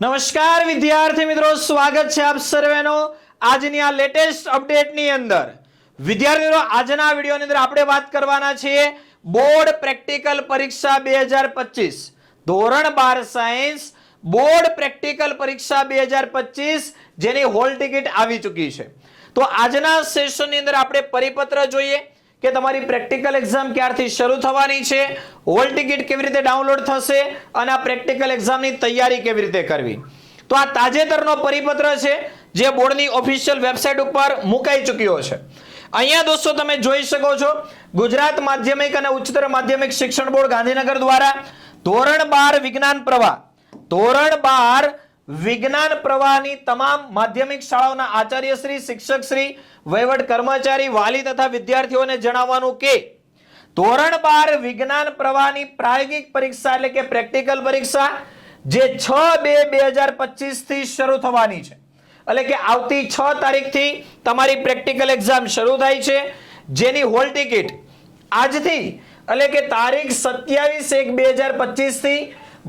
નમસ્કાર વિદ્યાર્થી મિત્રો, સ્વાગત છે આપ સર્વેનો આજની આ લેટેસ્ટ અપડેટની અંદર. વિદ્યાર્થી મિત્રો, આજના વિડીયોની અંદર આપણે વાત કરવાના છીએ બોર્ડ પ્રેક્ટિકલ પરીક્ષા બે હજાર પચીસ. ધોરણ બાર સાયન્સ, બોર્ડ પ્રેક્ટિકલ પરીક્ષા બે હજાર પચીસ, જેની હોલ ટિકિટ આવી ચૂકી છે. તો આજના સેશનની અંદર આપણે પરિપત્ર જોઈએ. કે તમારી પ્રેક્ટિકલ એક્ઝામ ક્યારથી શરૂ થવાની છે? હોલ ટિકિટ કેવી રીતે ડાઉનલોડ થશે અને આ પ્રેક્ટિકલ એક્ઝામની તૈયારી કેવી રીતે કરવી? તો આ તાજેતરનો પરિપત્ર છે, જે બોર્ડની ઓફિશિયલ વેબસાઇટ ઉપર મુકાઈ ચૂક્યો છે. અહીંયા દોસ્તો તમે જોઈ શકો છો, ગુજરાત માધ્યમિક અને ઉચ્ચતર માધ્યમિક શિક્ષણ બોર્ડ ગાંધીનગર દ્વારા ધોરણ બાર વિજ્ઞાન પ્રવાહ, ધોરણ બાર વિજ્ઞાન પ્રવાહની તમામ માધ્યમિક શાળાઓના આચાર્ય શ્રી, શિક્ષક શ્રી, વહીવટ કર્મચારી, વાલી તથા વિદ્યાર્થીઓને જણાવવાનું કે ધોરણ બાર વિજ્ઞાન પ્રવાહની પ્રાયોગિક પરીક્ષા એટલે કે પ્રેક્ટિકલ પરીક્ષા, જે છ બે બે હજાર પચીસથી શરૂ થવાની છે. એટલે કે આવતી છ તારીખથી તમારી પ્રેક્ટિકલ એક્ઝામ શરૂ થાય છે. જેની હોલ ટિકિટ આજથી એટલે કે તારીખ સત્યાવીસ એક બે હજાર પચીસથી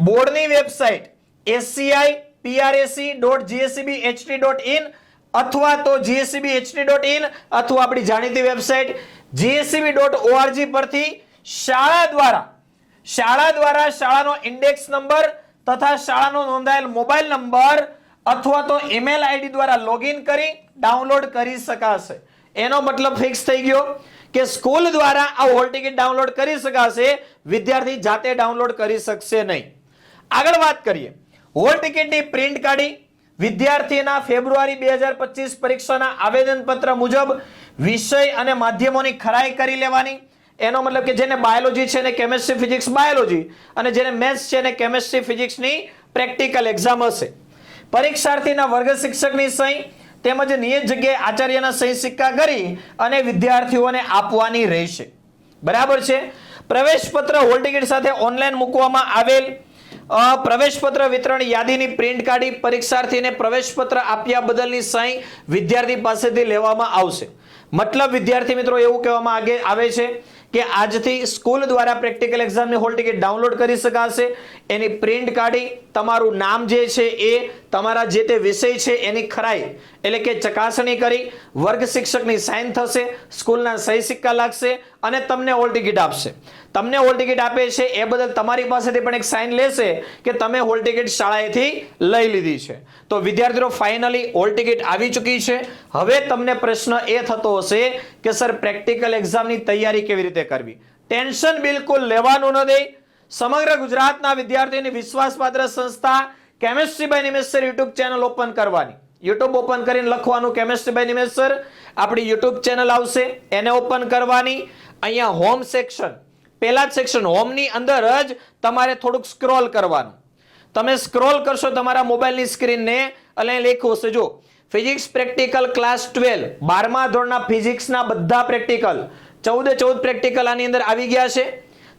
બોર્ડની website SCI PRAC dot GSCB HT dot in અથવા તો જીએસસીબી એચટી ડોટ ઇન અથવા આપણી જાણીતી વેબસાઇટ જીએસસીબી ડોટ ઓઆરજી પરથી શાળા દ્વારા શાળા દ્વારા શાળાનો ઇન્ડેક્સ નંબર તથા શાળાનો નોંધાયેલ મોબાઈલ નંબર અથવા તો ઈમેલ આઈડી દ્વારા લોગિન કરી ડાઉનલોડ કરી શકાશે. એનો મતલબ ફિક્સ થઈ ગયો કે સ્કૂલ દ્વારા આ હોલ ટિકિટ ડાઉનલોડ કરી શકાશે, વિદ્યાર્થી જાતે ડાઉનલોડ કરી શકશે નહીં. આગળ વાત કરીએ. હોલ ટિકિટની પ્રિન્ટ કાઢી વિદ્યાર્થીના ફેબ્રુઆરી બે હજાર પચીસ પરીક્ષાના આવેદનપત્ર મુજબ વિષય અને માધ્યમોની ખરાઈ કરી લેવાની. એનો મતલબ કે જેને બાયોલોજી છે ને કેમેસ્ટ્રી, ફિઝિક્સ, બાયોલોજી અને જેને મેથ્સ છે ને કેમેસ્ટ્રી, ફિઝિક્સની પ્રેક્ટિકલ એક્ઝામ હશે. પરીક્ષાર્થીના વર્ગ શિક્ષકની સહી તેમજ નિયત જગ્યાએ આચાર્યના સહી સિક્કા કરી અને વિદ્યાર્થીઓને આપવાની રહેશે. બરાબર છે? પ્રવેશ પત્ર હોલ ટિકિટ સાથે ઓનલાઈન મૂકવામાં આવેલ. પ્રવેશપત્ર વિતરણ યાદીની પ્રિન્ટ કાઢી પરીક્ષાર્થીને પ્રવેશપત્ર આપ્યા બદલની સહી વિદ્યાર્થી પાસેથી લેવામાં આવશે. મતલબ વિદ્યાર્થી મિત્રો એવું કહેવામાં આવે છે. કે આજથી સ્કૂલ દ્વારા પ્રેક્ટિકલ એક્ઝામની હોલ ટિકિટ ડાઉનલોડ કરી શકાશે. એની પ્રિન્ટ કાઢી, તમારું નામ જે છે એ, તમારા જે તે વિષય છે એની ખરાઈ એટલે કે ચકાસણી કરી, વર્ગ શિક્ષકની સાઇન થશે, સ્કૂલના સહી સિક્કા લાગશે અને તમને હોલ ટિકિટ આપશે. તમને હોલ ટિકિટ આપે છે એ બદલ તમારી પાસેથી પણ એક સાઇન લેશે કે તમે હોલ ટિકિટ શાળાએથી લઈ લીધી છે. તો વિદ્યાર્થીઓ, ફાઇનલી હોલ ટિકિટ આવી ચૂકી છે. હવે તમને પ્રશ્ન એ થતો હશે કે, સર, પ્રેક્ટિકલ એક્ઝામની તૈયારી કેવી રીતે કરવી. ટેન્શન બિલકુલ લેવાનું નથી. સમગ્ર ગુજરાતના વિદ્યાર્થીઓની વિશ્વાસપાત્ર સંસ્થા chemistry by Nimeshwar YouTube channel open કરવાની. યુટ્યુબ ઓપન કરીને લખવાનું કેમેસ્ટ્રી બાય નિમેશ્વર આપણી યુટ્યુબ ચેનલ આવશે, એને ઓપન કરવાની. અહીંયા હોમ સેક્શન પહેલા જ સેક્શન હોમની અંદર જ તમારે થોડુંક સ્ક્રોલ કરવાનું. તમે સ્ક્રોલ કરશો તમારા મોબાઈલની સ્ક્રીનને એટલે લખ્યું હશે, જો ફિઝિક્સ પ્રેક્ટિકલ ક્લાસ ટ્વેલ્વ બારમા ધોરણના ફિઝિક્સના બધા પ્રેક્ટિકલ ચૌદે ચૌદ પ્રેક્ટિકલ આની અંદર આવી ગયા છે.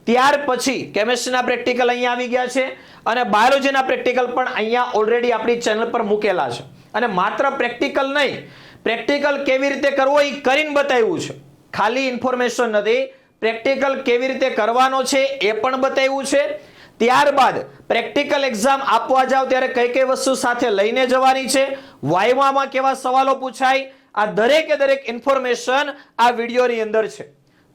ત્યાર પછી કેમેસ્ટ્રીના પ્રેક્ટિકલ અહીંયા આવી ગયા છે અને બાયોલોજીના પ્રેક્ટિકલ પણ અહીંયા ઓલરેડી આપણી ચેનલ પર મૂકેલા છે. અને માત્ર પ્રેક્ટિકલ નહીં પ્રેક્ટિકલ કેવી રીતે કરવો એ કરીને બતાવ્યું છે. ખાલી ઇન્ફોર્મેશન નથી પ્રેક્ટિકલ કેવી રીતે કરવાનો છે એ પણ બતાવ્યું છે. ત્યારબાદ પ્રેક્ટિકલ એક્ઝામ આપવા જાવ ત્યારે કઈ કઈ વસ્તુ સાથે લઈને જવાની છે? વાયવામાં કેવા સવાલો પૂછાય? આ દરેકે દરેક ઇન્ફોર્મેશન આ વિડીયોની અંદર છે.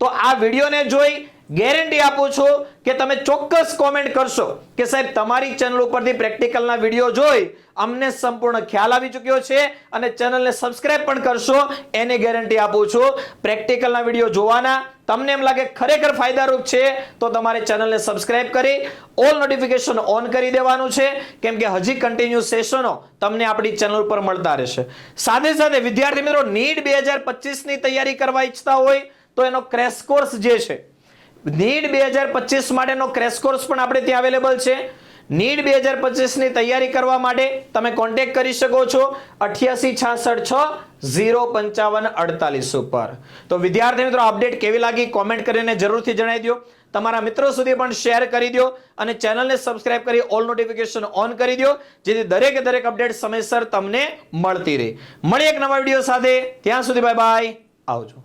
તો આ વિડીયોને જોઈ ગેરંટી આપું છું કે તમે ચોક્કસ કોમેન્ટ કરશો કે સાહેબ, તમારી ચેનલ ઉપરથી પ્રેક્ટિકલના વીડિયો જોઈ અમને સંપૂર્ણ ખ્યાલ આવી ચૂક્યો છે અને ચેનલને સબસ્ક્રાઇબ પણ કરશો, એને ગેરંટી આપું છું. પ્રેક્ટિકલના વીડિયો જોવાના, તમને એમ લાગે ખરેખર ફાયદારૂપ છે, તો તમારે ચેનલને સબસ્ક્રાઇબ કરી ઓલ નોટિફિકેશન ઓન કરી દેવાનું છે. કેમ કે હજી કન્ટિન્યુ સેશનો તમને આપણી ચેનલ પર મળતા રહેશે. સાથે સાથે વિદ્યાર્થી મિત્રો, નીટ બે હજાર પચીસની તૈયારી કરવા ઈચ્છતા હોય તો એનો ક્રેશ કોર્સ જે છે નીટ બે હજાર પચીસ માટેનો ક્રેશ કોર્સ પણ આપણે ત્યાં અવેલેબલ છે. નીડ બે હજાર પચીસની તૈયારી કરવા માટે તમે કોન્ટેક્ટ કરી શકો છો અઠ્યાસી છાસઠ છ ઝીરો પંચાવન અડતાલીસ ઉપર. તો વિદ્યાર્થી મિત્રો અપડેટ કેવી લાગી કોમેન્ટ કરીને જરૂરથી જણાવી દો. તમારા મિત્રો સુધી પણ શેર કરી દો અને ચેનલને સબસ્ક્રાઇબ કરી ઓલ નોટિફિકેશન ઓન કરી દો, જેથી દરેકે દરેક અપડેટ સમયસર તમને મળતી રહે. મળી એક નવા વીડિયો સાથે. ત્યાં સુધી બાય બાય આવજો.